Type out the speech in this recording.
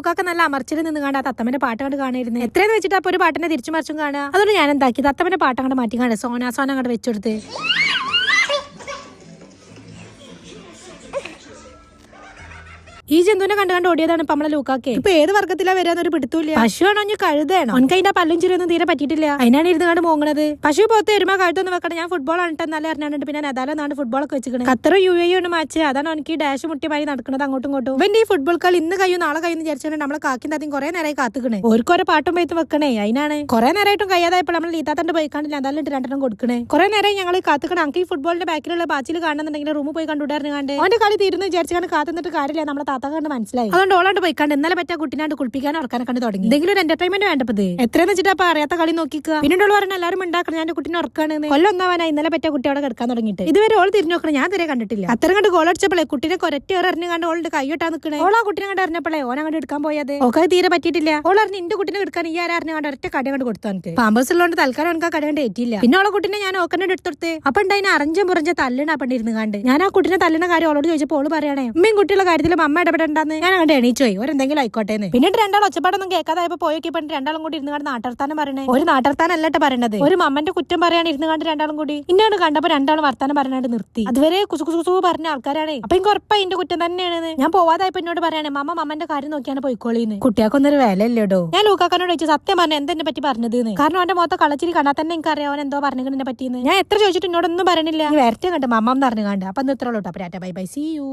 ലൂക്കാക്ക നല്ല അമർച്ചിൽ നിന്ന് കാണാ തത്തമ്മന്റെ പാട്ട് കണ്ട് കാണായിരുന്നു. എത്രയെന്ന് വെച്ചിട്ട് അപ്പൊ ഒരു പാട്ടിനെ തിരിച്ചു മറിച്ചും കാണുക? അതുകൊണ്ട് ഞാൻ എന്താക്കി തത്തമ്മന്റെ പാട്ട് അങ്ങോട്ട് മാറ്റി കാണുക. സോന സോന അങ്ങോട്ട് വെച്ചെടുത്ത്. ഈ ജന്തുവിനെ കണ്ടു കണ്ട് ഓടിയതാണ് ഇപ്പൊ നമ്മളെ ലൂക്കാക്കെ. ഇപ്പൊ ഏത് വർഗത്തിലാ വരാന്നൊരു പിടുത്തൂല്ല പശുവാണോ ഞാൻ കഴുതാണോ അവൻക്ക് അതിന്റെ പല്ലും ചിരിയൊന്നും തീരെ പറ്റിയിട്ടില്ല. അതിനാണ് ഇരുന്ന് കണ്ട് മോങ്ങണത്. പശു പോത്ത് വരുമ്പോ കഴുത്തൊന്നും വെക്കണം ഞാൻ ഫുട്ബോൾ ആണ് എന്നാലും അറിഞ്ഞാണ്ട് പിന്നെ നദാലാണ് നാട് ഫുട്ബോൾ ഒക്കെ വെച്ചിരിക്കുന്നത് അത്ര യു എ ആണ് മാച്ച് അതാണ് എനിക്ക് ഡാഷ് മുട്ടിയമായി നടക്കുന്നത് അങ്ങോട്ടും ഇങ്ങോട്ടും. ഇവന്റെ ഈ ഫുട്ബോൾ കളി ഇന്ന് കഴിയും നാളെ കഴിയും വിചാരിച്ചാണ് നമ്മളെ കാക്കിന്റെ അതിന് കുറെ നേരമായി കാത്തുക്കണേ. ഓർക്കൊരു പാട്ടും പെയ്ത്ത് വെക്കണേ അതിനാണ് കുറെ നേരമായിട്ടും കഴിയാതായപ്പോൾ നമ്മൾ ലീത്താത്തണ്ട് പോയി കണ്ടില്ല എന്തായാലും രണ്ടെണ്ണം കൊടുക്കണേ. കുറെ നേരം ഞങ്ങൾ കാത്തുക്കണം. അങ്കി ഈ ഫുട്ബോളിന്റെ ബാക്കിലുള്ള ബാച്ചിൽ കാണുന്നുണ്ടെങ്കിൽ റൂമിൽ പോയി കണ്ടുവിടാറുണ്ട് കണ്ട്. അവന്റെ കളി തീരുന്നു വിചാരിച്ചാണ് കാത്തുന്നിട്ട് കാര്യമില്ല. നമ്മളെ താത്ത കണ്ട് മനസ്സിലായി. അതുകൊണ്ട് ഓളാണ്ട് പോയി കണ്ട് ഇന്നലെ പറ്റാ കുട്ടിനാണ്ട് കുളിപ്പിക്കാൻ ഉറക്കാൻ കണ്ട് തുടങ്ങി. എന്തെങ്കിലും ഒരു എന്റർടൈൻമെന്റ് വേണ്ടപ്പത്? എത്രയെന്ന് വെച്ചിട്ട് അപ്പൊ അറിയാത്ത കളി നോക്കിക്കുക പിന്നീട് ഓൾ പറഞ്ഞ എല്ലാവരും ഉണ്ടാക്കണം ഞാൻ കുട്ടിനെ ഉറക്കാണ് കൊല്ലൊന്നാവാനാ ഇന്നലെ പറ്റാ കുട്ടി അവിടെ കിടക്കാൻ തുടങ്ങിയിട്ട്. ഇതുവരെ ഓൾ തിരിഞ്ഞു നോക്കണം ഞാൻ തിരെ കണ്ടിട്ടില്ല. അത്തരം കണ്ട് ഗോൾ അടിച്ചപ്പോഴേ കുട്ടിനെ കൊരറ്റി എറിഞ്ഞു കണ്ട് ഓളുടെ കൈയിട്ടാ നിൽക്കണേ ഓൾ ആ കുട്ടിനെ കണ്ട് അറിഞ്ഞപ്പോഴേ ഓൻ അങ്ങോട്ട് എടുക്കാൻ പോയത്? ഓക്കെ തീരെ പറ്റിയിട്ടില്ല. ഓൾ അറിഞ്ഞ് എന്റെ കുട്ടിനെ എടുക്കാൻ ഈ ആരും അറിഞ്ഞു കണ്ട് ഒറ്റ കട കണ്ട് കൊടുത്തു എനിക്ക്. പാമ്പേഴ്സ് ഉള്ളതുകൊണ്ട് തൽക്കാലം എനിക്ക് ആ കട കണ്ട് ഏറ്റില്ല പിന്നെ ഓളെ കുട്ടിനെ ഞാൻ ഓക്കന്നെ എടുത്തെടുത്ത് അപ്പൊ ഉണ്ടായി അറഞ്ചും മുറഞ്ച തല്ലണ പണ്ടിരുന്ന് കണ്ട്. ഞാൻ ആ കുട്ടിനെ തല്ലണ കാര്യം ഓളോട് ചോദിച്ചപ്പോൾ ഓൾ പറയണേ ഉമ്മയും കുട്ടിയുള്ള കാര്യത്തിൽ അമ്മ ഇടപെടണ്ടെന്ന്? ഞാൻ അങ്ങോട്ട് എണീച്ചു പോയി. ഒരെന്തെങ്കിലും ആയിക്കോട്ടെ എന്ന് പിന്നീട് രണ്ടാൾ ഒച്ചപ്പാടൊന്നും കേൾക്കാതായപ്പോ പോയൊക്കെ പണ്ട് രണ്ടാളും കൂടി ഇരുന്ന് കണ്ട് നാട്ടർത്താനം പറയണേ. ഒരു നാട്ടർത്താനം അല്ലട്ടെ പറയണത്. ഒരു മമ്മന്റെ കുറ്റം പറയാണ് ഇരുന്ന് കണ്ട് രണ്ടാളും കൂടി. ഇന്നാണ് കണ്ടപ്പോ രണ്ടാളും വർത്താനം പറയാണ്ട് നിർത്തി. അതുവരെ കുസു കുസു പറഞ്ഞ ആൾക്കാരാണ്. അപ്പൊ എനിക്ക് ഉറപ്പായി എന്റെ കുറ്റം തന്നെയാണ് ഞാൻ പോവാതായപ്പോ എന്നോട് പറയണേ മമ്മ മമ്മന്റെ കാര്യം നോക്കിയാണ് പോയിക്കോളിന്ന്. കുട്ടിയാക്കൊന്നൊരു വിലയില്ലടോ. ഞാൻ ലൂക്കാക്കാനോട് ചോദിച്ചു സത്യം പറഞ്ഞു എന്തെന്നെ പറ്റി പറഞ്ഞത് കാരണം അവന്റെ മൊത്തം കളച്ചിരി കണ്ടാൽ തന്നെ എനിക്ക് അറിയാം അവൻ എന്തോ പറഞ്ഞു പറ്റിയെന്ന്. ഞാൻ എത്ര ചോദിച്ചിട്ട് എന്നോടൊന്നും പറയണില്ല. വരട്ടെ കണ്ട് മമ്മ എന്ന് പറഞ്ഞു കണ്ട്. അപ്പൊ ഇത്രയുള്ളൂ കേട്ടോ അപ്പൊ ബൈ ബൈ. C U